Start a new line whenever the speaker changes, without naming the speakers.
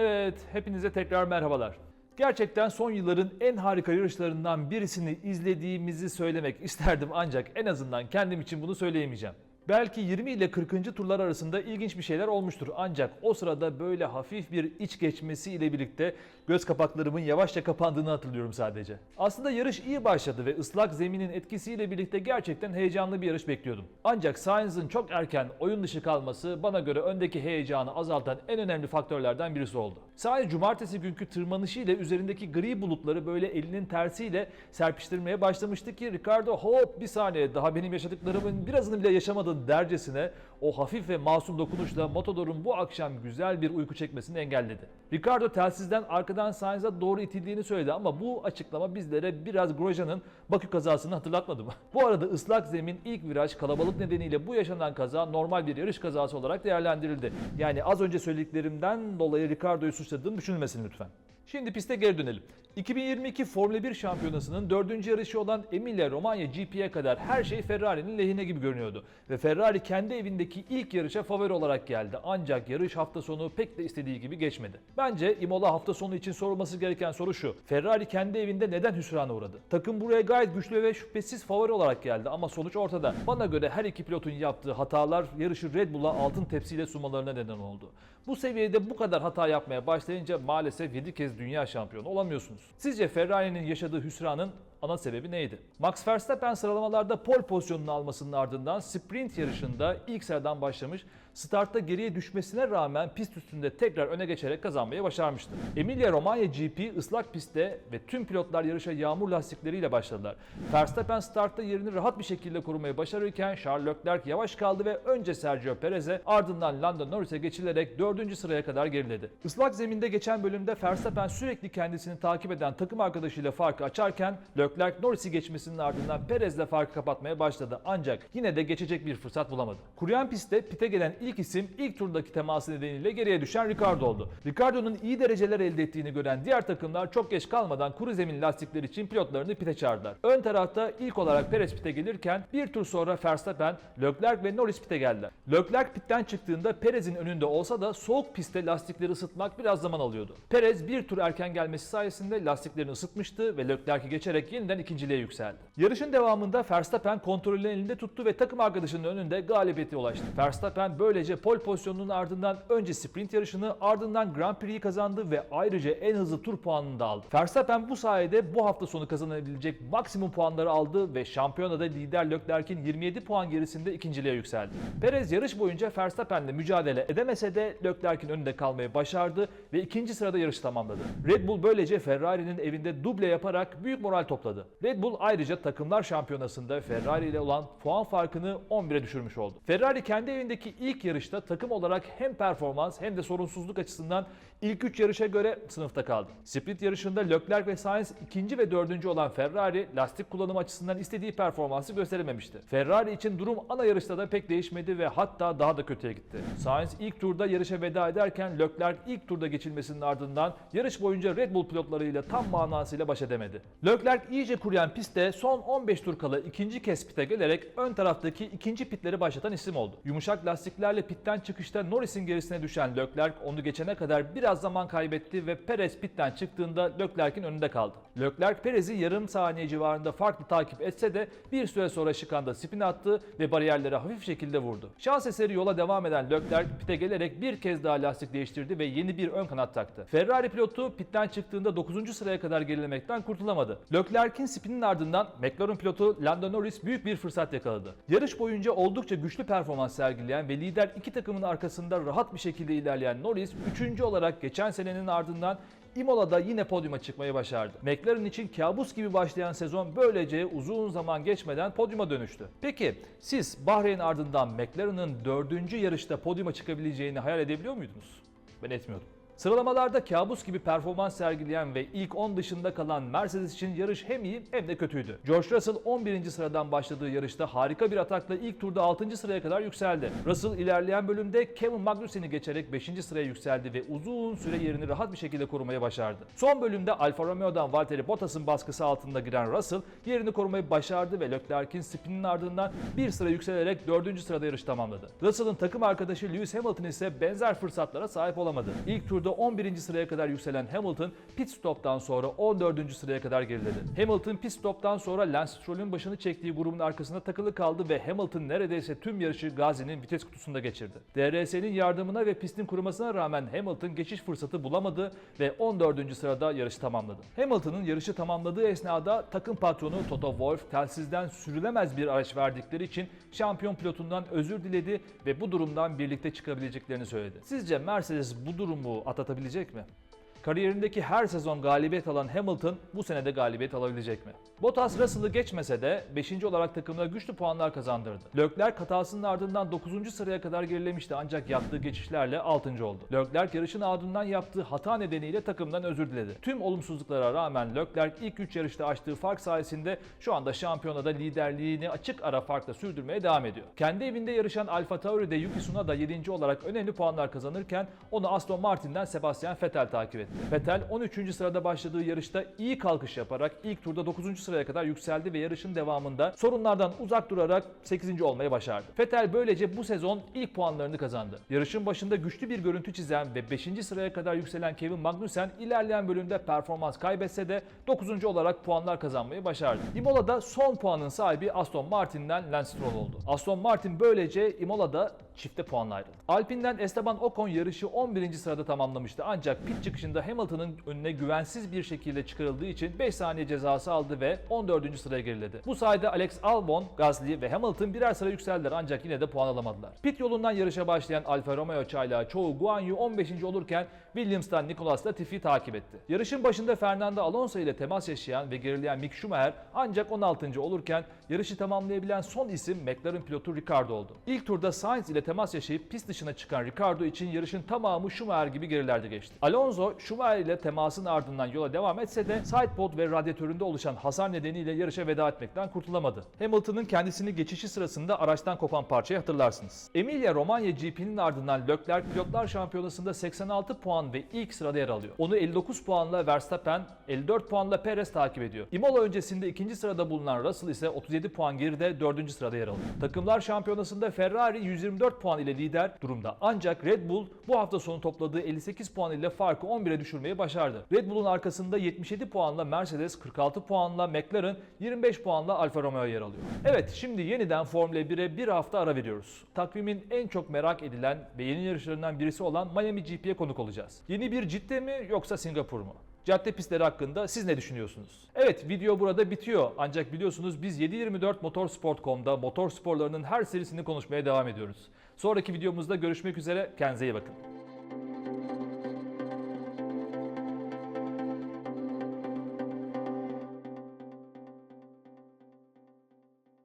Evet, hepinize tekrar merhabalar. Gerçekten son yılların en harika yarışlarından birisini izlediğimizi söylemek isterdim ancak en azından kendim için bunu söyleyemeyeceğim. Belki 20 ile 40. turlar arasında ilginç bir şeyler olmuştur ancak o sırada böyle hafif bir iç geçmesi ile birlikte göz kapaklarımın yavaşça kapandığını hatırlıyorum sadece. Aslında yarış iyi başladı ve ıslak zeminin etkisiyle birlikte gerçekten heyecanlı bir yarış bekliyordum. Ancak Sainz'ın çok erken oyun dışı kalması bana göre öndeki heyecanı azaltan en önemli faktörlerden birisi oldu. Sainz cumartesi günkü tırmanışı ile üzerindeki gri bulutları böyle elinin tersiyle serpiştirmeye başlamıştı ki Ricardo hop bir saniye daha benim yaşadıklarımın birazını bile yaşamadın dercesine o hafif ve masum dokunuşla Matador'un bu akşam güzel bir uyku çekmesini engelledi. Ricardo telsizden arkadan Sainz'a doğru itildiğini söyledi ama bu açıklama bizlere biraz Grosjean'ın Bakü kazasını hatırlatmadı mı? Bu arada ıslak zemin ilk viraj kalabalık nedeniyle bu yaşanan kaza normal bir yarış kazası olarak değerlendirildi. Yani az önce söylediklerimden dolayı Ricardo'yu suçladığım düşünülmesin lütfen. Şimdi piste geri dönelim. 2022 Formula 1 şampiyonasının dördüncü yarışı olan Emilia Romagna GP'ye kadar her şey Ferrari'nin lehine gibi görünüyordu. Ve Ferrari kendi evindeki ilk yarışa favori olarak geldi. Ancak yarış hafta sonu pek de istediği gibi geçmedi. Bence Imola hafta sonu için sorulması gereken soru şu. Ferrari kendi evinde neden hüsrana uğradı? Takım buraya gayet güçlü ve şüphesiz favori olarak geldi ama sonuç ortada. Bana göre her iki pilotun yaptığı hatalar yarışı Red Bull'a altın tepsiyle sunmalarına neden oldu. Bu seviyede bu kadar hata yapmaya başlayınca maalesef 7 kez dünya şampiyonu olamıyorsunuz. Sizce Ferrari'nin yaşadığı hüsranın ana sebebi neydi? Max Verstappen sıralamalarda pole pozisyonunu almasının ardından sprint yarışında ilk sıradan başlamış, startta geriye düşmesine rağmen pist üstünde tekrar öne geçerek kazanmayı başarmıştı. Emilia Romagna GP ıslak pistte ve tüm pilotlar yarışa yağmur lastikleriyle başladılar. Verstappen startta yerini rahat bir şekilde korumayı başarırken Charles Leclerc yavaş kaldı ve önce Sergio Perez'e ardından Lando Norris'e geçilerek 4. sıraya kadar geriledi. Islak zeminde geçen bölümde Verstappen sürekli kendisini takip eden takım arkadaşıyla farkı açarken Leclerc Norris'i geçmesinin ardından Perez'le farkı kapatmaya başladı ancak yine de geçecek bir fırsat bulamadı. Kuruyan pistte pite gelen ilk isim ilk turdaki teması nedeniyle geriye düşen Ricardo oldu. Ricardo'nun iyi dereceler elde ettiğini gören diğer takımlar çok geç kalmadan kuru zemin lastikleri için pilotlarını pite çağırdılar. Ön tarafta ilk olarak Perez pite gelirken bir tur sonra Verstappen, Leclerc ve Norris pite geldiler. Leclerc pitten çıktığında Perez'in önünde olsa da soğuk pistte lastikleri ısıtmak biraz zaman alıyordu. Perez bir tur erken gelmesi sayesinde lastiklerini ısıtmıştı ve Leclerc'i geçerek yeniden ikinciliğe yükseldi. Yarışın devamında Verstappen kontrolünü elinde tuttu ve takım arkadaşının önünde galibiyete ulaştı. Verstappen böylece pole pozisyonunun ardından önce sprint yarışını ardından Grand Prix'yi kazandı ve ayrıca en hızlı tur puanını da aldı. Verstappen bu sayede bu hafta sonu kazanabilecek maksimum puanları aldı ve şampiyonada lider Leclerc'in 27 puan gerisinde ikinciliğe yükseldi. Perez yarış boyunca Verstappen'le mücadele edemese de Leclerc'in önünde kalmayı başardı ve ikinci sırada yarışı tamamladı. Red Bull böylece Ferrari'nin evinde duble yaparak büyük moral topladı. Red Bull ayrıca takımlar şampiyonasında Ferrari ile olan puan farkını 11'e düşürmüş oldu. Ferrari kendi evindeki ilk yarışta takım olarak hem performans hem de sorunsuzluk açısından ilk 3 yarışa göre sınıfta kaldı. Sprint yarışında Leclerc ve Sainz ikinci ve dördüncü olan Ferrari lastik kullanımı açısından istediği performansı gösterememişti. Ferrari için durum ana yarışta da pek değişmedi ve hatta daha da kötüye gitti. Sainz ilk turda yarışa veda ederken Leclerc ilk turda geçilmesinin ardından yarış boyunca Red Bull pilotlarıyla tam manasıyla baş edemedi. Leclerc iyice kuruyan pistte son 15 tur kala ikinci kez pite gelerek ön taraftaki ikinci pitleri başlatan isim oldu. Yumuşak lastiklerle pitten çıkışta Norris'in gerisine düşen Leclerc onu geçene kadar biraz zaman kaybetti ve Perez pitten çıktığında Leclerc'in önünde kaldı. Leclerc Perez'i yarım saniye civarında farklı takip etse de bir süre sonra şikanda spin attı ve bariyerlere hafif şekilde vurdu. Şans eseri yola devam eden Leclerc pite gelerek bir kez daha lastik değiştirdi ve yeni bir ön kanat taktı. Ferrari pilotu pitten çıktığında 9. sıraya kadar gerilemekten kurtulamadı. Leclerc'in spinin ardından McLaren pilotu Lando Norris büyük bir fırsat yakaladı. Yarış boyunca oldukça güçlü performans sergileyen ve lider iki takımın arkasında rahat bir şekilde ilerleyen Norris 3. olarak geçen senenin ardından Imola'da yine podyuma çıkmayı başardı. McLaren için kabus gibi başlayan sezon böylece uzun zaman geçmeden podyuma dönüştü. Peki siz Bahreyn ardından McLaren'ın dördüncü yarışta podyuma çıkabileceğini hayal edebiliyor muydunuz? Ben etmiyordum. Sıralamalarda kabus gibi performans sergileyen ve ilk 10 dışında kalan Mercedes için yarış hem iyi hem de kötüydü. George Russell 11. sıradan başladığı yarışta harika bir atakla ilk turda 6. sıraya kadar yükseldi. Russell ilerleyen bölümde Kevin Magnussen'i geçerek 5. sıraya yükseldi ve uzun süre yerini rahat bir şekilde korumaya başardı. Son bölümde Alfa Romeo'dan Valtteri Bottas'ın baskısı altında giren Russell yerini korumayı başardı ve Leclerc'in spininin ardından bir sıra yükselerek 4. sırada yarış tamamladı. Russell'ın takım arkadaşı Lewis Hamilton ise benzer fırsatlara sahip olamadı. İlk turda turda 11. sıraya kadar yükselen Hamilton pit stop'tan sonra 14. sıraya kadar geriledi. Hamilton pit stop'tan sonra Lance Stroll'ün başını çektiği grubun arkasında takılı kaldı ve Hamilton neredeyse tüm yarışı Gazi'nin vites kutusunda geçirdi. DRS'nin yardımına ve pistin kurumasına rağmen Hamilton geçiş fırsatı bulamadı ve 14. sırada yarışı tamamladı. Hamilton'ın yarışı tamamladığı esnada takım patronu Toto Wolff telsizden sürülemez bir araç verdikleri için şampiyon pilotundan özür diledi ve bu durumdan birlikte çıkabileceklerini söyledi. Sizce Mercedes bu durumu atlatabilecek mi? Kariyerindeki her sezon galibiyet alan Hamilton bu sene de galibiyet alabilecek mi? Bottas Russell'ı geçmese de 5. olarak takımına güçlü puanlar kazandırdı. Leclerc hatasının ardından 9. sıraya kadar gerilemişti ancak yaptığı geçişlerle 6. oldu. Leclerc yarışın ardından yaptığı hata nedeniyle takımdan özür diledi. Tüm olumsuzluklara rağmen Leclerc ilk 3 yarışta açtığı fark sayesinde şu anda şampiyonada liderliğini açık ara farkla sürdürmeye devam ediyor. Kendi evinde yarışan Alfa Tauri'de Yuki Tsunoda 7. olarak önemli puanlar kazanırken onu Aston Martin'den Sebastian Vettel takip etti. Vettel 13. sırada başladığı yarışta iyi kalkış yaparak ilk turda 9. sıraya kadar yükseldi ve yarışın devamında sorunlardan uzak durarak 8. olmayı başardı. Vettel böylece bu sezon ilk puanlarını kazandı. Yarışın başında güçlü bir görüntü çizen ve 5. sıraya kadar yükselen Kevin Magnussen ilerleyen bölümde performans kaybetse de 9. olarak puanlar kazanmayı başardı. Imola'da son puanın sahibi Aston Martin'den Lance Stroll oldu. Aston Martin böylece Imola'da çifte puanla ayrıldı. Alpine'den Esteban Ocon yarışı 11. sırada tamamlamıştı ancak pit çıkışında Hamilton'ın önüne güvensiz bir şekilde çıkarıldığı için 5 saniye cezası aldı ve 14. sıraya geriledi. Bu sayede Alex Albon, Gasly ve Hamilton birer sıra yükseldiler ancak yine de puan alamadılar. Pit yolundan yarışa başlayan Alfa Romeo çaylağı çoğu Guan Yu 15. olurken Williams'tan Nicolas Latifi takip etti. Yarışın başında Fernando Alonso ile temas yaşayan ve gerileyen Mick Schumacher ancak 16. olurken yarışı tamamlayabilen son isim McLaren pilotu Ricardo oldu. İlk turda Sainz ile temas yaşayıp pist dışına çıkan Ricardo için yarışın tamamı Schumacher gibi gerilerde geçti. Alonso Schumacher ile temasın ardından yola devam etse de sidepod ve radyatöründe oluşan hasar nedeniyle yarışa veda etmekten kurtulamadı. Hamilton'ın kendisini geçişi sırasında araçtan kopan parçayı hatırlarsınız. Emilia Romagna GP'nin ardından Leclerc Pilotlar Şampiyonası'nda 86 puan ve ilk sırada yer alıyor. Onu 59 puanla Verstappen, 54 puanla Perez takip ediyor. Imola öncesinde ikinci sırada bulunan Russell ise 37 puan geride 4. sırada yer alıyor. Takımlar Şampiyonası'nda Ferrari 124 puan ile lider durumda. Ancak Red Bull bu hafta sonu topladığı 58 puan ile farkı 11'e düşürmeyi başardı. Red Bull'un arkasında 77 puanla Mercedes, 46 puanla McLaren, 25 puanla Alfa Romeo yer alıyor. Evet şimdi yeniden Formula 1'e bir hafta ara veriyoruz. Takvimin en çok merak edilen ve yeni yarışlarından birisi olan Miami GP'ye konuk olacağız. Yeni bir ciddi mi yoksa Singapur mu? Cadde pistleri hakkında siz ne düşünüyorsunuz? Evet video burada bitiyor ancak biliyorsunuz biz 724 Motorsport.com'da motor sporlarının her serisini konuşmaya devam ediyoruz. Sonraki videomuzda görüşmek üzere kendinize iyi bakın.